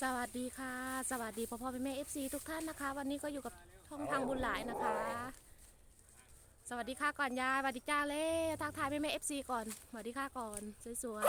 สวัสดีค่ะ สวัสดีพ่อพ่อแม่แม่เอฟซีทุกท่านนะคะ วันนี้ก็อยู่กับช่องทางบุญหลายนะคะ สวัสดีค่ะก่อนยายสวัสดีจ้าเล่ทักทายแม่แม่เอฟซีก่อนสวัสดีค่ะก่อนสวย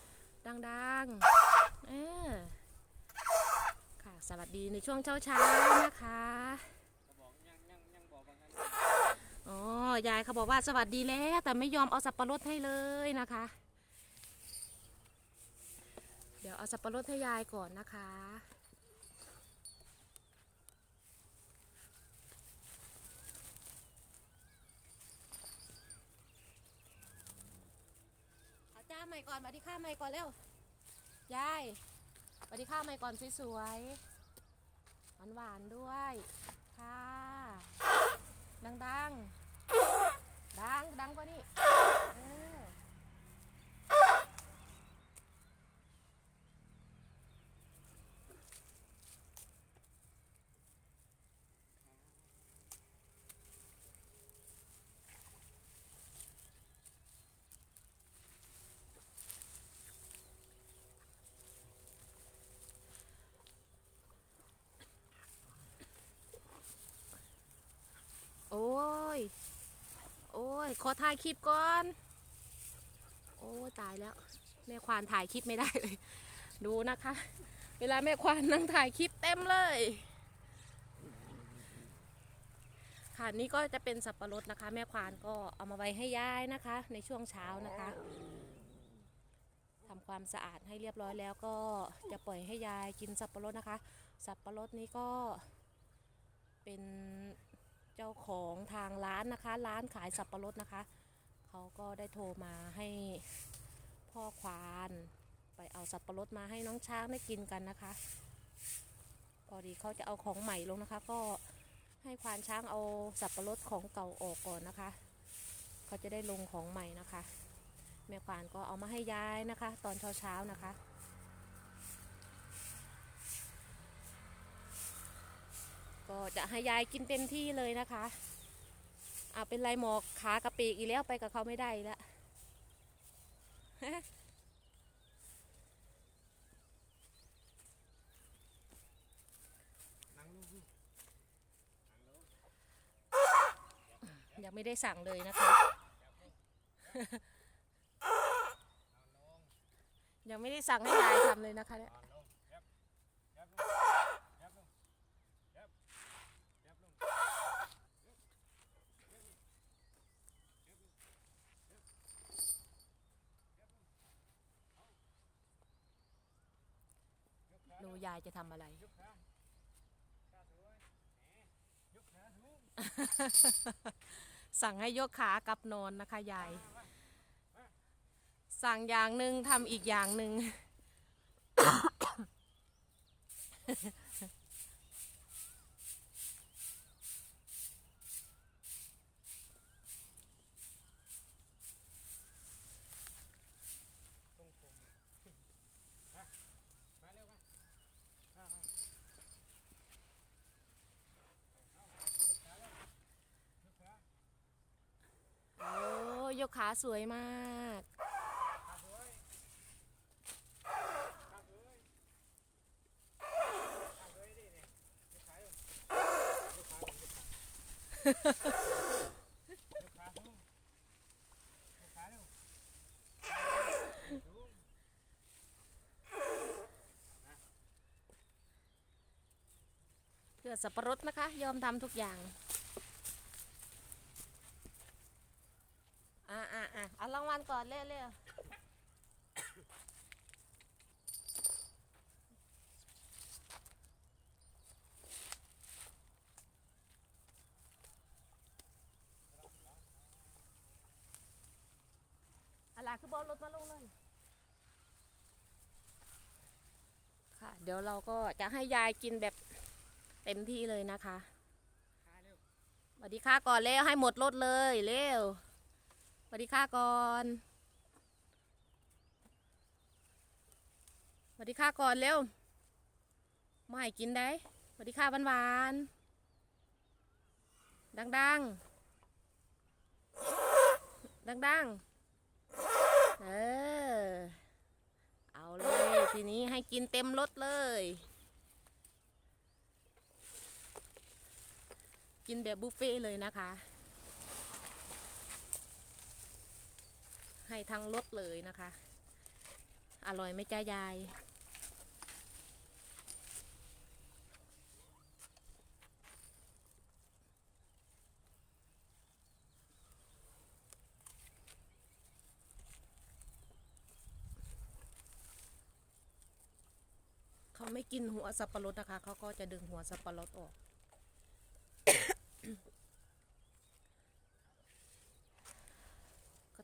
ๆดังๆเออค่ะ สวัสดีในช่วงเช้าเช้าๆนะคะอ๋อยายเขาบอกว่าสวัสดีแล้ว แต่ไม่ยอมเอาสับปะรดให้เลยนะคะเดี๋ยวเอาสับปะรดให้ยายก่อนนะคะ เอาจ้าใหม่ก่อนมาที่ข้าใหม่ก่อนเร็ว ยายมาที่ข้าใหม่ก่อนสวยๆ หวานๆด้วย ค่ะ ดังๆ ดังดังกว่านี้เออ โอ้ย โอ้ย ขอถ่ายคลิปก่อน โอ้ตายแล้ว แม่ควานถ่ายคลิปไม่ได้เลย ดูนะคะ เวลาแม่ควานนั่งถ่ายคลิปเต็มเลย ค่ะนี่ก็จะเป็นสับปะรดนะคะ แม่ควานก็เอามาไว้ให้ยายนะคะ ในช่วงเช้านะคะทำความสะอาดให้เรียบร้อยแล้วก็จะปล่อยให้ยายกินสับปะรดนะคะ สับปะรดนี้ก็เป็น เจ้าของทางร้านนะคะ ร้านขายสับปะรดนะคะ เขาก็ได้โทรมาให้พ่อควานไปเอาสับปะรดมาให้น้องช้างได้กินกันนะคะ พอดีเขาจะเอาของใหม่ลงนะคะ ก็ให้ควานช้างเอาสับปะรดของเก่าออกก่อนนะคะ เขาจะได้ลงของใหม่นะคะ แม่ควานก็เอามาให้ยายนะคะ ตอนเช้าๆนะคะ ก็จะให้ยายกินเต็มที่เลยนะคะเอาเป็นไรหมอกขากระปีกอีกแล้วไปกับเขาไม่ได้แล้วยังไม่ได้สั่งเลยนะคะ ยังไม่ได้สั่งให้ยายทำเลยนะคะเนี่ย ดูยายจะทำอะไร สั่งให้ยกขากลับนอนนะคะยาย สั่งอย่างหนึ่งทำอีกอย่างหนึ่ง โอ้ยก ขาสวยมากเพื่อสับปะรดนะคะ ยอมทำทุกอย่าง อ่าอ่า อ่าเอารางวัลก่อนเร็วเร็วอะไรคือบอลรถมาลงเลย ค่ะ เดี๋ยวเราก็จะให้ยายกินแบบเต็มที่เลยนะคะสวัสดีค่ะก่อนเร็วให้หมดรถเลยเร็ว วัสดีค่ะก่อนสวัสดีค่ะก่อนเร็วมาให้กินได้สวัสดีค่ะหวานๆดังๆดังๆเออ เอาเลย ทีนี้ให้กินเต็มรถเลย กินแบบบุฟเฟ่เลยนะคะ ให้ทั้งรถเลยนะคะ อร่อยไหมจ้ายาย เขาไม่กินหัวสับปะรดนะคะ เขาก็จะดึงหัวสับปะรดออก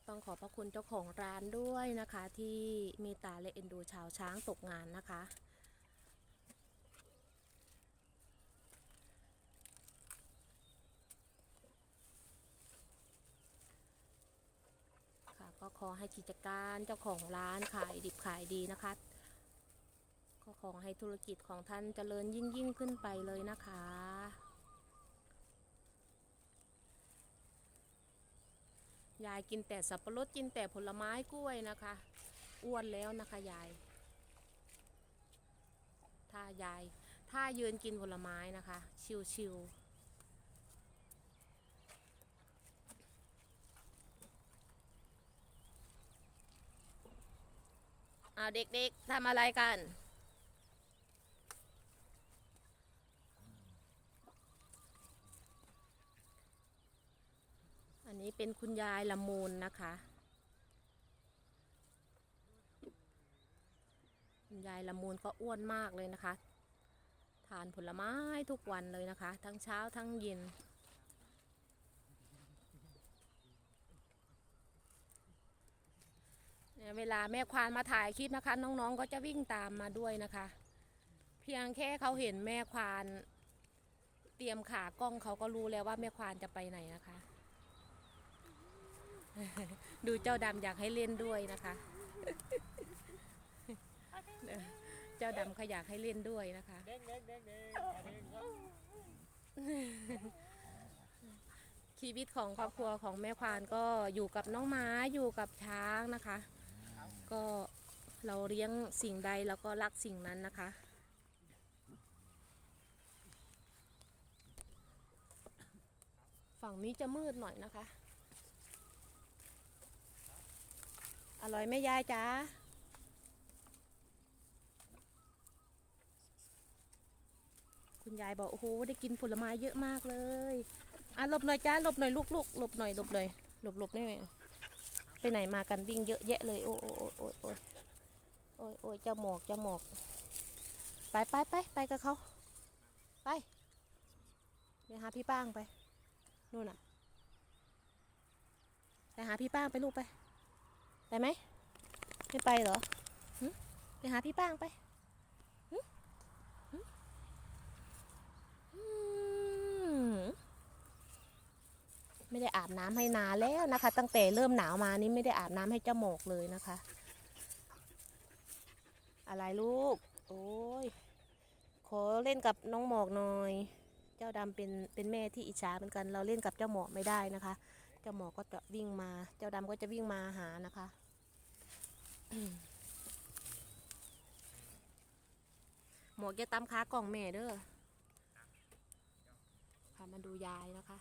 ต้องขอบพระคุณเจ้าของร้านด้วยนะคะ ที่มีตาและเอ็นดูชาวช้างตกงานนะคะ ค่ะก็ขอให้กิจการเจ้าของร้านขายดิบขายดีนะคะก็ขอให้ธุรกิจของท่านเจริญยิ่งยิ่งขึ้นไปเลยนะคะ ยายกินแต่สับปะรดกินแต่ผลไม้กล้วยนะคะ อ้วนแล้วนะคะยาย ถ้ายาย ถ้ายืนกินผลไม้นะคะ ชิวๆเอาเด็กๆทำอะไรกัน อันนี้เป็นคุณยายละมูลนะคะ คุณยายละมูลก็อ้วนมากเลยนะคะ ทานผลไม้ทุกวันเลยนะคะ ทั้งเช้าทั้งเย็นเนี่ยเวลาแม่ควานมาถ่ายคลิปนะคะ น้องๆก็จะวิ่งตามมาด้วยนะคะ เพียงแค่เขาเห็นแม่ควาน เตรียมขากล้องเขาก็รู้แล้วว่าแม่ควานจะไปไหนนะคะ ดูเจ้าดำอยากให้เล่นด้วยนะคะ เจ้าดำเขาอยากให้เล่นด้วยนะคะ เด้งเด้งเด้งเด้งเด้งครับชีวิตของครอบครัวของแม่ควานก็อยู่กับน้องม้าอยู่กับช้างนะคะ ก็เราเลี้ยงสิ่งใดเราก็รักสิ่งนั้นนะคะ ฝั่งนี้จะมืดหน่อยนะคะ ร่อยไหมยายจ๊ะคุณยายบอกโอ้โหได้กินผลไม้เยอะมากเลยอะหลบหน่อยจ้าหลบหน่อยลูกลูกหลบหน่อยหลบหน่อยหลบหลบนี่ไปไหนมากันวิ่งเยอะแยะเลย โอ้โอ้โอ้โอ้โอ้ยโอ้ยโอ้ยเจ้าหมอกเจ้าหมอก ไปไปไปไปกับเขาไปไปหาพี่ป้างไปนู่นน่ะไปหาพี่ป้างไปลูกไป ไปไหม ไม่ไปเหรอหไปหาพี่ป้างไปไม่ได้อาบน้ำให้นานแล้วนะคะ ตั้งแต่เริ่มหนาวมานี่ไม่ได้อาบน้ำให้เจ้าหมอกเลยนะคะ อะไรลูก โอ้ยขอเล่นกับน้องหมอกหน่อย เจ้าดำเป็นเป็นแม่ที่อิจฉาเหมือนกัน เราเล่นกับเจ้าหมอกไม่ได้นะคะ เจ้าหมอกก็จะวิ่งมา เจ้าดำก็จะวิ่งมาหานะคะ หมอกจะตำขากล่องแม่เด้อพามาดูยายนะคะ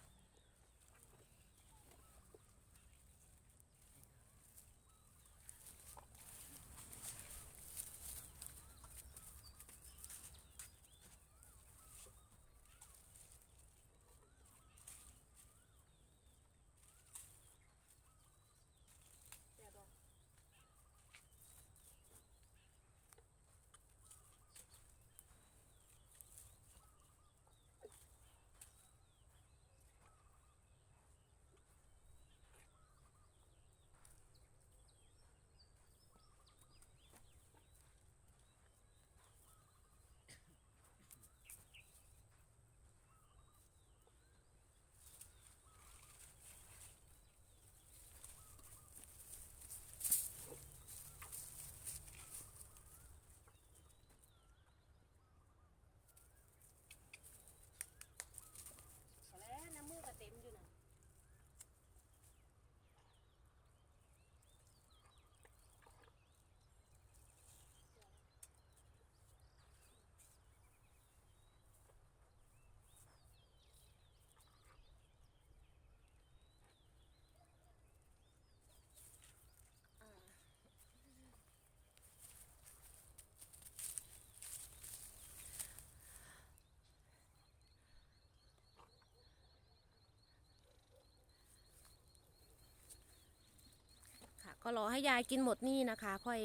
ค ก็รอให้ยายกินหมดนี่นะคะ ค่อย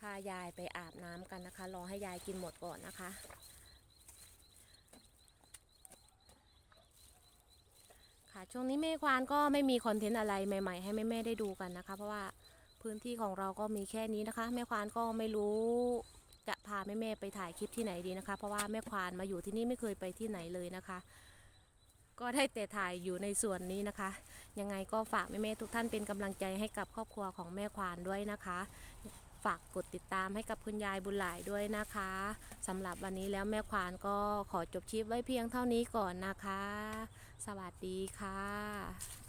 พายายไปอาบน้ำกันนะคะ รอให้ยายกินหมดก่อนนะคะ ค่ะช่วงนี้แม่ควานก็ไม่มีคอนเทนต์อะไรใหม่ ๆ ให้แม่ๆได้ดูกันนะคะ เพราะว่าพื้นที่ของเราก็มีแค่นี้นะคะ แม่ควานก็ไม่รู้จะพาแม่ๆไปถ่ายคลิปที่ไหนดีนะคะ เพราะว่าแม่ควานมาอยู่ที่นี่ไม่เคยไปที่ไหนเลยนะคะ ก็ได้แต่ถ่ายอยู่ในส่วนนี้นะคะ ยังไงก็ฝากแม่ๆทุกท่านเป็นกำลังใจให้กับครอบครัวของแม่ควานด้วยนะคะ ฝากกดติดตามให้กับคุณยายบุญหลายด้วยนะคะสำหรับวันนี้แล้วแม่ควานก็ขอจบคลิปไว้เพียงเท่านี้ก่อนนะคะ สวัสดีค่ะ